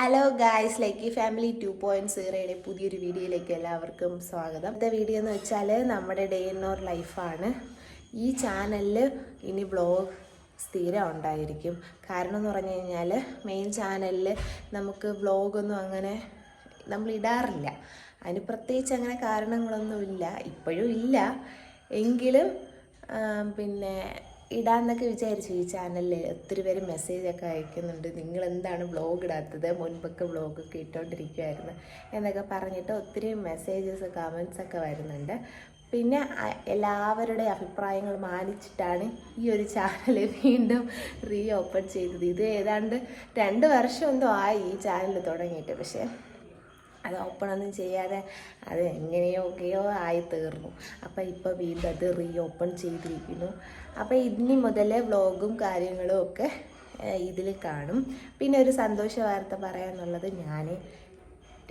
Hello guys ലൈക്കി family two point സീറോയുടെ പുതിയൊരു വീഡിയോയിലേക്ക് എല്ലാവർക്കും സ്വാഗതം. ഇന്നത്തെ വീഡിയോ എന്ന് വെച്ചാൽ നമ്മുടെ ഡേ ഇൻ ഓർ ലൈഫാണ് ഈ ചാനലിൽ ഇനി ബ്ലോഗ് സ്ഥിരം ഉണ്ടായിരിക്കും. കാരണം എന്ന് പറഞ്ഞു കഴിഞ്ഞാൽ മെയിൻ ചാനലിൽ നമുക്ക് വ്ളോഗൊന്നും അങ്ങനെ നമ്മൾ ഇടാറില്ല. അതിന് പ്രത്യേകിച്ച് അങ്ങനെ കാരണങ്ങളൊന്നുമില്ല. ഇപ്പോഴും ഇല്ല. എങ്കിലും പിന്നെ ഇടാന്നൊക്കെ വിചാരിച്ചു ഈ ചാനലിൽ ഒത്തിരി പേര് മെസ്സേജൊക്കെ അയക്കുന്നുണ്ട്. നിങ്ങൾ എന്താണ് വ്ളോഗ് ഇടാത്തത്? മുൻപൊക്കെ വ്ളോഗൊക്കെ ഇട്ടുകൊണ്ടിരിക്കുമായിരുന്നു എന്നൊക്കെ പറഞ്ഞിട്ട് ഒത്തിരി മെസ്സേജസ് കമൻസ് ഒക്കെ വരുന്നുണ്ട്. പിന്നെ എല്ലാവരുടെ അഭിപ്രായങ്ങൾ മാനിച്ചിട്ടാണ് ഈ ഒരു ചാനൽ വീണ്ടും റീ ഓപ്പൺ ചെയ്തത്. ഇത് ഏതാണ്ട് രണ്ട് വർഷം എന്തോ ആയി ഈ ചാനൽ തുടങ്ങിയിട്ട്. പക്ഷേ അത് ഓപ്പൺ ഒന്നും ചെയ്യാതെ അത് എങ്ങനെയൊക്കെയോ ആയി തീർന്നു അപ്പോൾ ഇപ്പോൾ വീണ്ടും അത് റീ ഓപ്പൺ ചെയ്തിരിക്കുന്നു. അപ്പോൾ ഇനി മുതലേ വ്ളോഗും കാര്യങ്ങളും ഒക്കെ ഇതിൽ കാണും. പിന്നെ ഒരു സന്തോഷ വാർത്ത പറയാന്നുള്ളത് ഞാൻ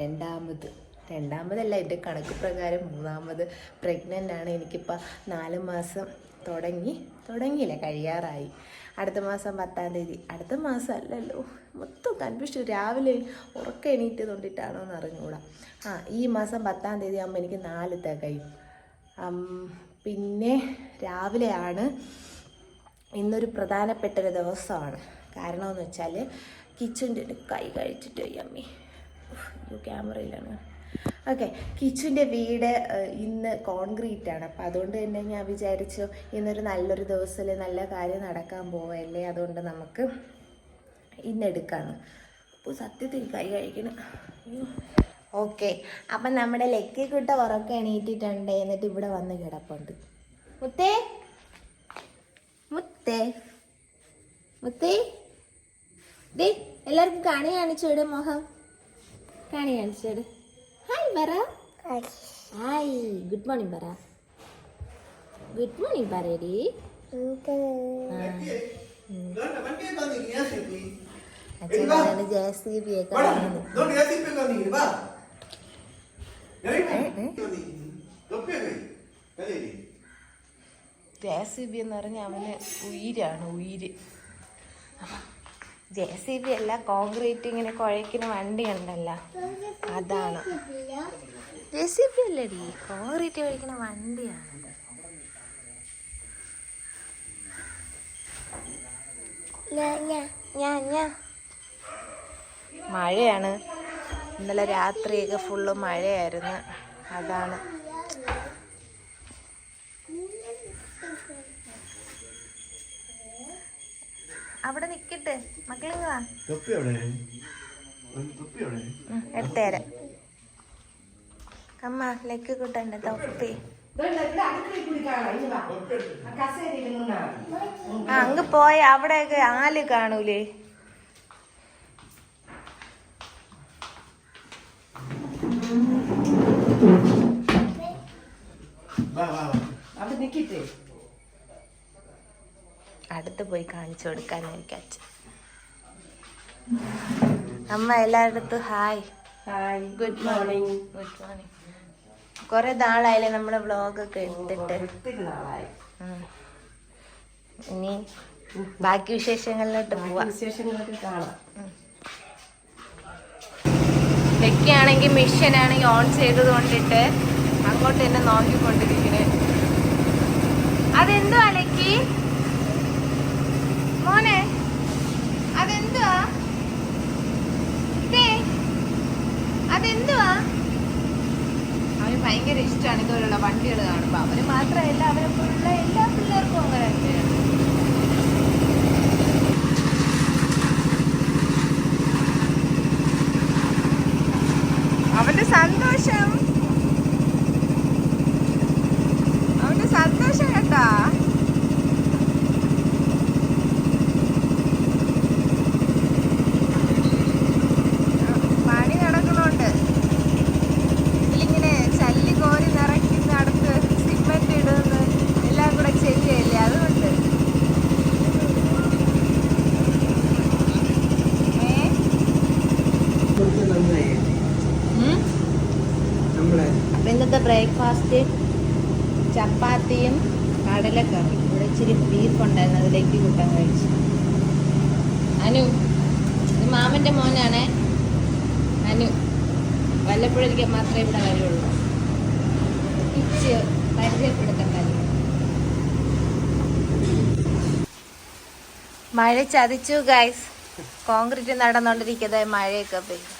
രണ്ടാമത് രണ്ടാമതല്ല എന്റെ കണക്ക് പ്രകാരം മൂന്നാമത്. പ്രഗ്നന്റ് ആണ്. എനിക്കിപ്പോൾ നാല് മാസം തുടങ്ങി തുടങ്ങിയില്ല? കഴിയാറായി. അടുത്ത മാസം പത്താം തീയതി. അടുത്ത മാസം അല്ലല്ലോ മൊത്തം കൺഫ്യൂഷൻ. രാവിലെ ഉറക്കം എണീറ്റ് തൊണ്ടിട്ടാണോ എന്ന് അറിഞ്ഞുകൂടാ. ആ ഈ മാസം പത്താം തീയതി ആകുമ്പോൾ എനിക്ക് നാല് തികയും. പിന്നെ രാവിലെയാണ് ഇന്നൊരു പ്രധാനപ്പെട്ട ഒരു ദിവസമാണ്. കാരണമെന്ന് വെച്ചാൽ കിച്ചന്റെ കൈ കഴിച്ചിട്ട് അമ്മി. ക്യാമറയിലാണ്. ഓക്കെ കിച്ചുവിന്റെ വീട് ഇന്ന് കോൺക്രീറ്റ് ആണ്. അപ്പം അതുകൊണ്ട് തന്നെ ഞാൻ വിചാരിച്ചു ഇന്നൊരു നല്ലൊരു ദിവസത്തിൽ നല്ല കാര്യം നടക്കാൻ പോവല്ലേ അതുകൊണ്ട് നമുക്ക് ഇന്ന് എടുക്കാന്ന്. അപ്പോൾ സത്യത്തിൽ കൈ കഴിക്കണം ഓക്കെ അപ്പം നമ്മുടെ ലക്കി കുട്ട ഉറക്കം എണീറ്റിട്ടുണ്ട് എന്നിട്ട് ഇവിടെ വന്ന് കിടപ്പുണ്ട്. മുത്തേ മുത്തേ മുത്തേ. ദേ എല്ലാവർക്കും കണി കാണിച്ചു വിട് മോഹം കണി കാണിച്ചു വിട് ഹായ് പറ ഹായ് ഗുഡ് മോർണിംഗ് പറ ഗുഡ് മോർണിംഗ് പറയടി അച്ഛൻ ജെ സി ബി ഒക്കെ വന്നു. ജെ സി ബി എന്ന് പറഞ്ഞാൽ അവന് ഉയിരാണ് ഉയിര്. ജെ സി ബി അല്ല കോൺക്രീറ്റ് ഇങ്ങനെ കുഴയ്ക്കുന്ന വണ്ടി ഉണ്ടല്ല അതാണ്. ജെ സി ബി അല്ലടി കോൺക്രീറ്റ് കുഴയ്ക്കുന്ന വണ്ടിയാണ് ഞാൻ ഞാൻ മഴയാണ്. ഇന്നലെ രാത്രിയൊക്കെ ഫുള്ള് മഴയായിരുന്നു. അതാണ്. അവിടെ നിക്കട്ടെ. മക്കളെ വാ. തൊപ്പി എവിടെ? തൊപ്പി എവിടെ? ഉം, എടുത്തേരാം. അമ്മ ലൈക്ക് കൂട്ടണ്ട തൊപ്പി ആ അങ്ങ് പോയ അവിടെയൊക്കെ ആൽ കാണൂലേ. വാ വാ വാ. അടുത്ത് പോയി കാണിച്ചു കൊടുക്കാൻ എനിക്ക് അച്ഛൻ. അമ്മ എല്ലായിടത്തും hi. Hi good morning good morning കുറെ നാളായില്ലേ നമ്മളെ വ്ളോഗൊക്കെ എടുത്തിട്ട്. ഇനി ബാക്കി വിശേഷങ്ങളിലോട്ട് പോവാം. വിശേഷങ്ങളൊക്കെ കാണാം. വെക്കാണെങ്കിൽ മെഷീൻ ആണെങ്കിൽ ഓൺ ചെയ്തത് കൊണ്ടിട്ട് അങ്ങോട്ട് തന്നെ നോക്കിക്കൊണ്ടിരിക്കുന്നത് അതെന്തോ അലക്കി മോനെ അതെന്തുവാ ദേ, അതെന്തുവാ അവന് ഭയങ്കര ഇഷ്ടമാണ് ഇതുപോലുള്ള വണ്ടികൾ കാണുമ്പോൾ അവർ മാത്രമല്ല അവരെപ്പോലുള്ള എല്ലാ പിള്ളേർക്കും അങ്ങനെ തന്നെയാണ്. അവന്റെ സന്തോഷം അവന്റെ സന്തോഷം കേട്ടാ പണി നടക്കുന്നുണ്ട് ഇതിലിങ്ങനെ ചല്ലി കോരി നിറക്കി നടത്ത് സിമെന്റ് ഇടുന്നു എല്ലാം കൂടെ ചെയ്യല്ലേ അതുകൊണ്ട് ഏ ഉം? നമ്മളെ അപ്പൊ ഇന്നത്തെ ബ്രേക്ക്ഫാസ്റ്റ് ചപ്പാത്തിയും കടലക്കറി ഇവിടെ ഇച്ചിരി ബീഫ് ഉണ്ടായിരുന്നു അതിലേക്ക് കൂട്ടാൻ കഴിച്ചു. അനു ഇത് മാമന്റെ മോനാണേ. അനു വല്ലപ്പോഴൊരിക്കൽ മാത്രമേ ഇവിടെ വരുള്ളൂ. ഇച്ച് പരിചയപ്പെടുത്തണ്ടല്ലോ മഴ ചതിച്ചു ഗൈസ് കോൺക്രീറ്റ് നടന്നുകൊണ്ടിരിക്കുന്നത് മഴയൊക്കെ പെയ്യും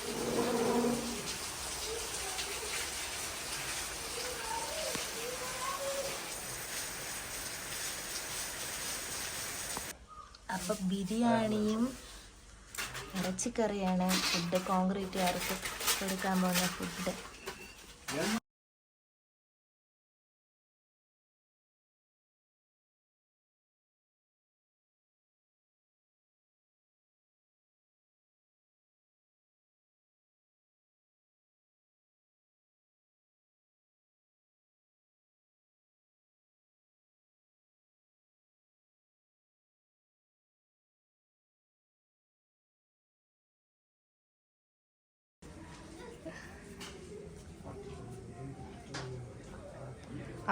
അപ്പൊ ബിരിയാണിയും ഇറച്ചിക്കറിയാണ്. ഫുഡ് കോൺക്രീറ്റ് ആർക്ക് കൊടുക്കാൻ പോകുന്ന ഫുഡ്.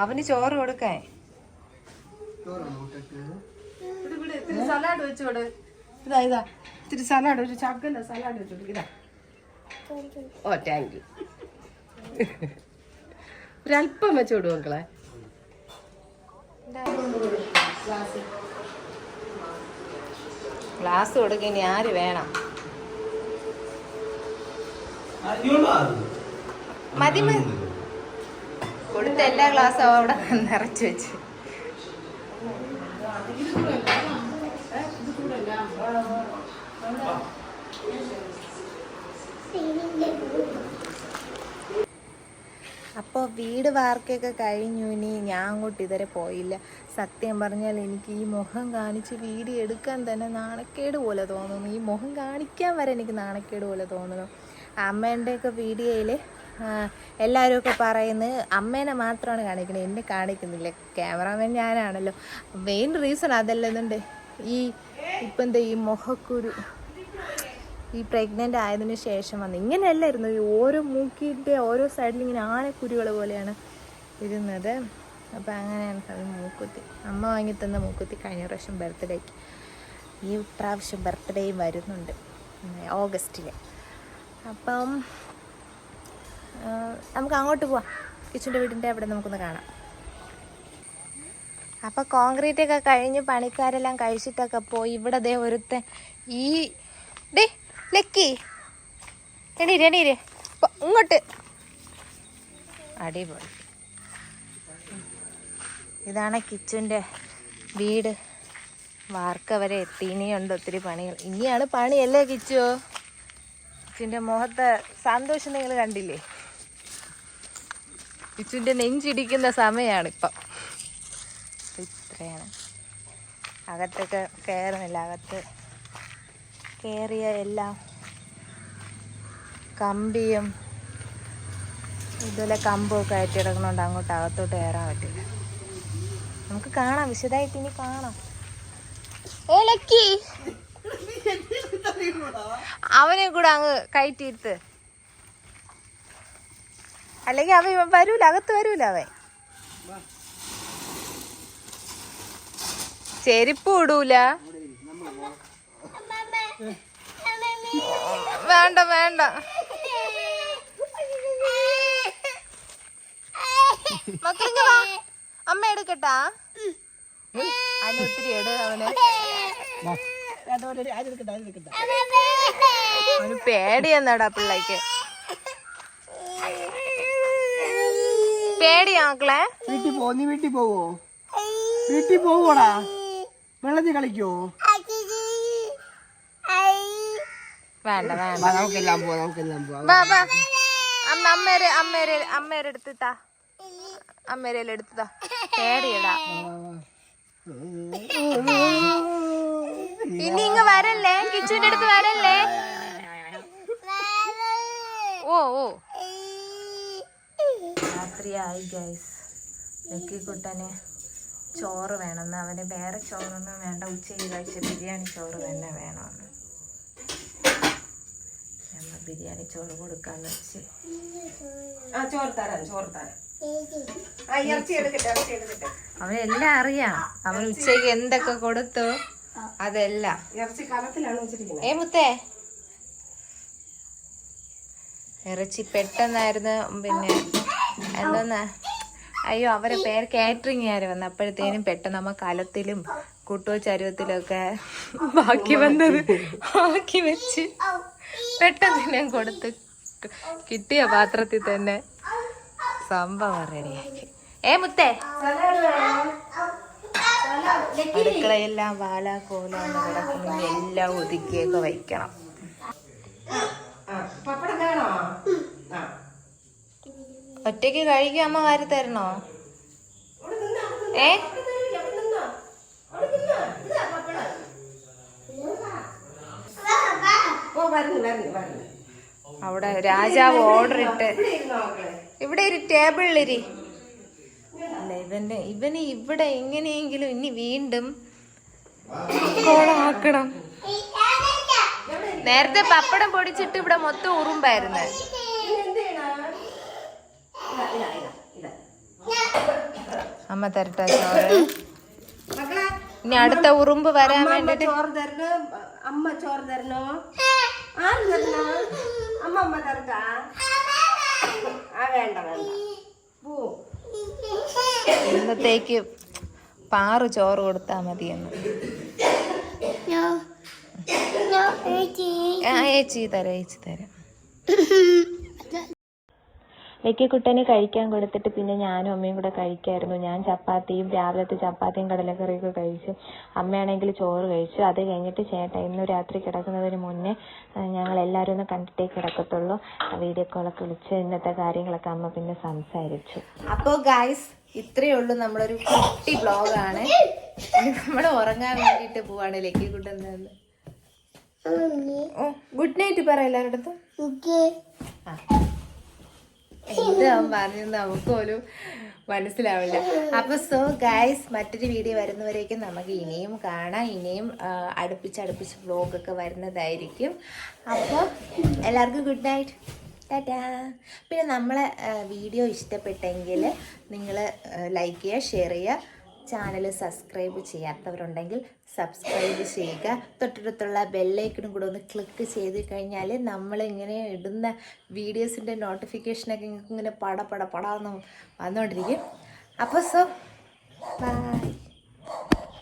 അവന് ചോറ് കൊടുക്കാൻ. സലാഡ് വെച്ചോട്. ഇതാ ഇതാ. ഇത്തിരി സലാഡ് ഒരു ചക്കല്ല സലാഡ് വെച്ചോട്. ഇതാ. ഓ താങ്ക് യു ഒരല്പം വെച്ചോടു മക്കളെ. ഗ്ലാസ് കൊടുക്കാൻ ഇനി ആര് വേണം? മതി മതി. കൊടുത്ത എല്ലാ ഗ്ലാസ്സും അവിടെ നിറച്ചു വെച്ച്. അപ്പോൾ വീട് വാർക്കൊക്കെ കഴിഞ്ഞു ഇനി ഞാൻ അങ്ങോട്ട് ഇതുവരെ പോയില്ല. സത്യം പറഞ്ഞാൽ എനിക്ക് ഈ മുഖം കാണിച്ച് വീഡിയോ എടുക്കാൻ തന്നെ നാണക്കേട് പോലെ തോന്നുന്നു. ഈ മുഖം കാണിക്കാൻ വരെ എനിക്ക് നാണക്കേട് പോലെ തോന്നുന്നു. അമ്മേന്റെയൊക്കെ വീഡിയോയിൽ എല്ലാവരും ഒക്കെ പറയുന്നത് അമ്മേനെ മാത്രമാണ് കാണിക്കുന്നത് എന്നെ കാണിക്കുന്നില്ല. ക്യാമറാമാൻ ഞാനാണല്ലോ. മെയിൻ റീസൺ അതല്ലെന്നുണ്ട്. ഈ ഇപ്പം എന്താ ഈ മുഖക്കുരു ഈ പ്രഗ്നന്റ് ആയതിന് ശേഷം വന്ന് ഇങ്ങനെയല്ലായിരുന്നു. ഈ ഓരോ മൂക്കിന്റെ ഓരോ സൈഡിൽ ഇങ്ങനെ ആനക്കുരുകൾ പോലെയാണ് ഇരുന്നത്. അപ്പോൾ അങ്ങനെയാണ് അത് മൂക്കുത്തി. അമ്മ വാങ്ങി തന്ന മൂക്കുത്തി കഴിഞ്ഞ പ്രാവശ്യം ബർത്ത്ഡേക്ക് ഈ പ്രാവശ്യം ബർത്ത്ഡേയും വരുന്നുണ്ട്. ഓഗസ്റ്റിൽ അപ്പം നമുക്ക് അങ്ങോട്ട് പോവാം. കിച്ചുന്റെ വീടിന്റെ അവിടെ നമുക്കൊന്ന് കാണാം. അപ്പോൾ കോൺക്രീറ്റ് ഒക്കെ കഴിഞ്ഞ് പണിക്കാരെല്ലാം കഴിച്ചിട്ടൊക്കെ പോയി. ഇവിടെ ദേ ഒരുത്തെ ഈ ഡേ ലക്കി. എണീര് എണീര്. ഇങ്ങോട്ട്. അടിപൊളി. ഇതാണ് കിച്ചുന്റെ വീട്. വാർക്ക വരെ എത്തി. ഇനിയുണ്ട് ഒത്തിരി പണികൾ. ഇനിയാണ് പണിയല്ലേ കിച്ചു? കിച്ചിന്റെ മുഖത്തെ സന്തോഷം നിങ്ങൾ കണ്ടില്ലേ? കിച്ചുന്റെ നെഞ്ചിടിക്കുന്ന സമയമാണ് ഇപ്പം. ഇത്രയാണ്. അകത്തൊക്കെ കയറുന്നില്ല അകത്ത് കയറിയ എല്ലാം കമ്പിയും ഇതുപോലെ കമ്പൊക്കെ ആയിട്ട് കിടക്കണോണ്ട് അങ്ങോട്ട് അകത്തോട്ട് കയറാൻ പറ്റില്ല. നമുക്ക് കാണാം. വിശദമായിട്ട് ഇനി കാണാം. അവനെ കൂടെ അങ്ങ് കയറ്റിയിരുത്ത് അല്ലെങ്കിൽ അവൻ ഇവൻ വരൂല അകത്ത് വരൂല അവൻ. ചെരുപ്പ് ഇടൂല. വേണ്ട വേണ്ട. മക്കളിങ്ങ വാ. അമ്മ എടുക്കട്ടാ? അതിന് ഒത്തിരി എട് അവന്. അവന് പേടിയെന്നാടാ പിള്ളേക്ക്. പേടിയാ മക്കളെ വീട്ടിൽ പോ നീ വീട്ടിൽ പോവോ? വീട്ടിൽ പോവോടാ. വെള്ളത്തിൽ കളിക്കോ? വേണ്ട വേണ്ട. വാ, നമുക്കെല്ലാം പോവാം നമുക്കെല്ലാം പോവാം. വാ വാ. അമ്മ അമ്മേരെ അമ്മേരെ അമ്മേരെ എടുത്തിട്ടാ. അമ്മേരെ എടുത്തതാ. പേടിയടാ. ഇനി ഇങ്ങ് വരല്ലേ? കിച്ചുവിന്റെ അടുത്ത് വരല്ലേ ഓ ഓ രാത്രിയായി ഗൈസ് ലക്കിക്കുട്ടന് ചോറ് വേണമെന്ന് അവന് വേറെ ചോറൊന്നും വേണ്ട. ഉച്ചയ്ക്ക് കഴിച്ച ബിരിയാണി ചോറ് തന്നെ വേണമെന്ന് നമ്മൾ ബിരിയാണി ചോറ് കൊടുക്കാന്ന് വെച്ച്. ആ ചോറ് തരാം ചോറ് തരാം. അവനെല്ലാം അറിയാം. അവൻ ഉച്ചയ്ക്ക് എന്തൊക്കെ കൊടുത്തു അതെല്ലാം. ഏ മുത്തേ. ഇറച്ചി പെട്ടെന്നായിരുന്നു പിന്നെ എന്തോന്നാ അയ്യോ അവരെ പേര് ആര് വന്നു അപ്പോഴത്തേനും പെട്ടെന്ന് നമ്മ കലത്തിലും കുട്ടോ ചരുവത്തിലും ഒക്കെ ബാക്കി വന്നത് ബാക്കി വെച്ച് പെട്ടെന്ന് ഞാൻ കൊടുത്ത് കിട്ടിയ പാത്രത്തിൽ തന്നെ സംഭവം റെഡിയാക്കി. ഏ മുത്തേ? അടുക്കളയെല്ലാം വാല കിടക്കുന്നു. എല്ലാം ഒതുക്കിയൊക്കെ വയ്ക്കണം. ഒറ്റയ്ക്ക് കഴിക്കാൻ അമ്മ വാരി തരണോ? ഏ? അവിടെ രാജാവ് ഓർഡർ ഇട്ട്. ഇവിടെ ഒരു ടേബിളിലിരി അല്ല ഇവന്റെ ഇവന് ഇവിടെ എങ്ങനെയെങ്കിലും ഇനി വീണ്ടും കോളാക്കണം നേരത്തെ പപ്പടം പൊടിച്ചിട്ട് ഇവിടെ മൊത്തം ഉറുമ്പായിരുന്നു ഇനി എന്ത് ചെയ്യണം ഇതാ ഇതാ ഇതാ ഇതാ അമ്മ തരട്ടെ ചോറ് മക്കളെ ഇനി അടുത്ത ഉറുമ്പ് വരാൻ അമ്മ വേണ്ടിട്ട് ചോറ് തരണം അമ്മ ചോറ് തരണോ ആര് തരണോ അമ്മ അമ്മ തരട്ടാ ആ വേണ്ട വേണ്ട പോ ഇന്നത്തേക്ക് പാറു ചോറ് കൊടുത്താ മതിയെന്ന് ആ ഏച്ചി തരാം ഏച്ചി തരാം ലക്കിക്കുട്ടന് കഴിക്കാൻ കൊടുത്തിട്ട് പിന്നെ ഞാനും അമ്മയും കൂടെ കഴിക്കായിരുന്നു. ഞാൻ ചപ്പാത്തിയും രാവിലത്തെ ചപ്പാത്തിയും കടലക്കറിയൊക്കെ കഴിച്ചു. അമ്മയാണെങ്കിൽ ചോറ് കഴിച്ചു. അത് കഴിഞ്ഞിട്ട് ചേട്ടൻ ഇന്ന് രാത്രി കിടക്കുന്നതിന് മുന്നേ ഞങ്ങൾ എല്ലാവരും ഒന്ന് കണ്ടിട്ടേ കിടക്കത്തുള്ളൂ. വീഡിയോ കോളൊക്കെ വിളിച്ച് ഇന്നത്തെ കാര്യങ്ങളൊക്കെ അമ്മ പിന്നെ സംസാരിച്ചു. അപ്പോൾ ഗായ്സ് ഇത്രയേ ഉള്ളൂ നമ്മളൊരു കുട്ടി ബ്ലോഗാണ് നമ്മൾ ഉറങ്ങാൻ വേണ്ടിയിട്ട് പോവാണ് ലക്കിക്കുട്ടൻ ഓ ഗുഡ് നൈറ്റ് പറ എല്ലാവരുടെ ആ. എന്ത് അവൻ പറഞ്ഞു നമുക്ക് മനസ്സിലാവില്ല. അപ്പൊ സോ ഗായ്സ് മറ്റൊരു വീഡിയോ വരുന്നവരേക്കും നമുക്ക് ഇനിയും കാണാം. ഇനിയും അടുപ്പിച്ച് അടുപ്പിച്ച് വ്ലോഗൊക്കെ വരുന്നതായിരിക്കും. അപ്പോൾ എല്ലാവർക്കും ഗുഡ് നൈറ്റ് ടാറ്റാ. പിന്നെ നമ്മളെ വീഡിയോ ഇഷ്ടപ്പെട്ടെങ്കിൽ നിങ്ങൾ ലൈക്ക് ചെയ്യുക ഷെയർ ചെയ്യുക. ചാനൽ സബ്സ്ക്രൈബ് ചെയ്യാത്തവരുണ്ടെങ്കിൽ സബ്സ്ക്രൈബ് ചെയ്യുക. തൊട്ടടുത്തുള്ള ബെല്ലൈക്കണും കൂടെ ഒന്ന് ക്ലിക്ക് ചെയ്ത് കഴിഞ്ഞാൽ നമ്മൾ ഇങ്ങനെ ഇടുന്ന വീഡിയോസിന്റെ നോട്ടിഫിക്കേഷനൊക്കെ നിങ്ങൾക്ക് ഇങ്ങനെ പട പട പടാന്ന് വന്നുകൊണ്ടിരിക്കും അപ്പോൾ സോ ബൈ